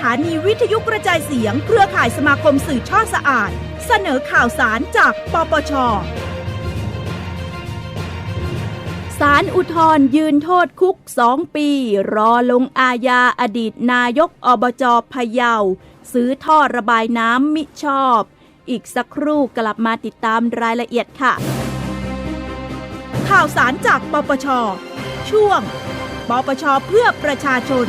ถานีวิทยุกระจายเสียง เครือข่ายสมาคมสื่อช่อสะอาด เสนอข่าวสารจากปปชสารอุทธรยืนโทษคุกสองปี รอลงอาญาอดีตนายกอบจพะเยา ซื้อท่อระบายน้ำมิชอบ อีกสักครู่กลับมาติดตามรายละเอียดค่ะ ข่าวสารจากปปช ช่วง ปปชเพื่อประชาชน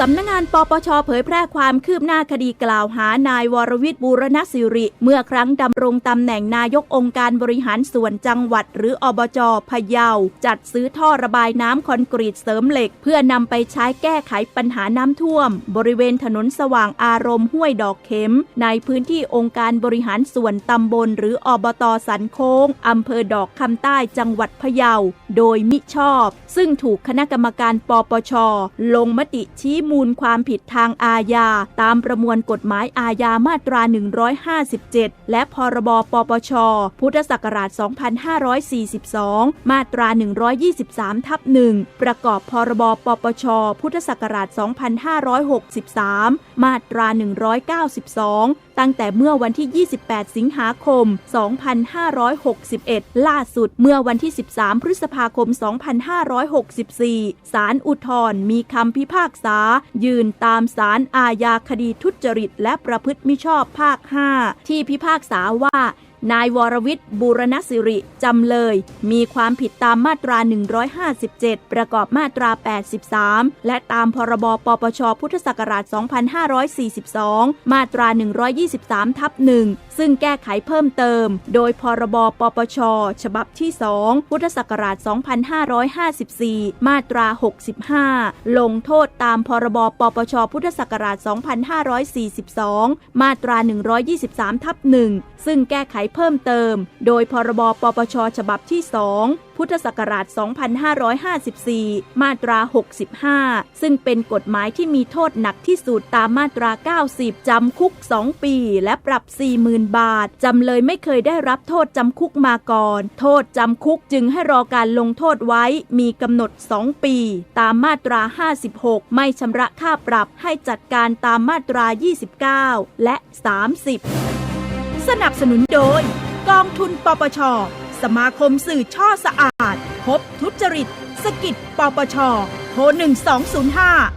สำนักงานปปชเผยแพร่ความคืบหน้าคดีกล่าวหานายวรวิทย์บูรณสิริ เมื่อครั้งดำรงตำแหน่งนายกองค์การบริหารส่วนจังหวัด หรืออบจพะเยา จัดซื้อท่อระบายน้ำคอนกรีตเสริมเหล็ก เพื่อนำไปใช้แก้ไขปัญหาน้ำท่วม บริเวณถนนสว่างอารมณ์ห้วยดอกเข็ม ในพื้นที่องค์การบริหารส่วนตำบล หรืออบตสันโค้งอำเภอดอกคำใต้จังหวัดพะเยา โดยมิชอบ ซึ่งถูกคณะกรรมการปปช ลงมติชี้มูลความผิดทางอาญา ตามประมวลกฎหมายอาญามาตรา 157 และพรบปปช พุทธศักราช 2542 มาตรา 123 ทับ1ประกอบพรบปปช พุทธศักราช 2563 มาตรา 192 ตั้งแต่เมื่อวันที่ 28 สิงหาคม 2561 ล่าสุดเมื่อวันที่ 13 พฤษภาคม 2564 ศาลอุทธรณ์มีคำพิพากษา ยืนตามศาลอาญาคดีทุจริต และประพฤติมิชอบภาค 5 ที่พิพากษาว่า นายวรวิทย์บูรณสิริ จำเลย มีความผิดตามมาตรา 157 ประกอบมาตรา 83 และตามพรบปปช พุทธศักราช 2542 มาตรา 123 ทับ1ซึ่งแก้ไขเพิ่มเติม โดยพรบปปช ฉบับที่ 2 พุทธศักราช 2554 มาตรา 65 ลงโทษตามพรบปปช พุทธศักราช 2542 มาตรา 123ทับ1ซึ่งแก้ไขเพิ่มเติม โดยพรบปปชฉบับที่ 2 พุทธศักราช 2554 มาตรา 65 ซึ่งเป็นกฎหมายที่มีโทษหนักที่สุดตามมาตรา 90 จำคุก 2 ปีและปรับ 40,000 บาท จำเลยไม่เคยได้รับโทษจำคุกมาก่อน โทษจำคุกจึงให้รอการลงโทษไว้ มีกำหนด 2 ปี ตามมาตรา 56 ไม่ชำระค่าปรับให้จัดการตามมาตรา 29 และ 30 สนับสนุนโดย กองทุนปปช สมาคมสื่อช่อสะอาด พบทุจริต สกิดปปช โทร1205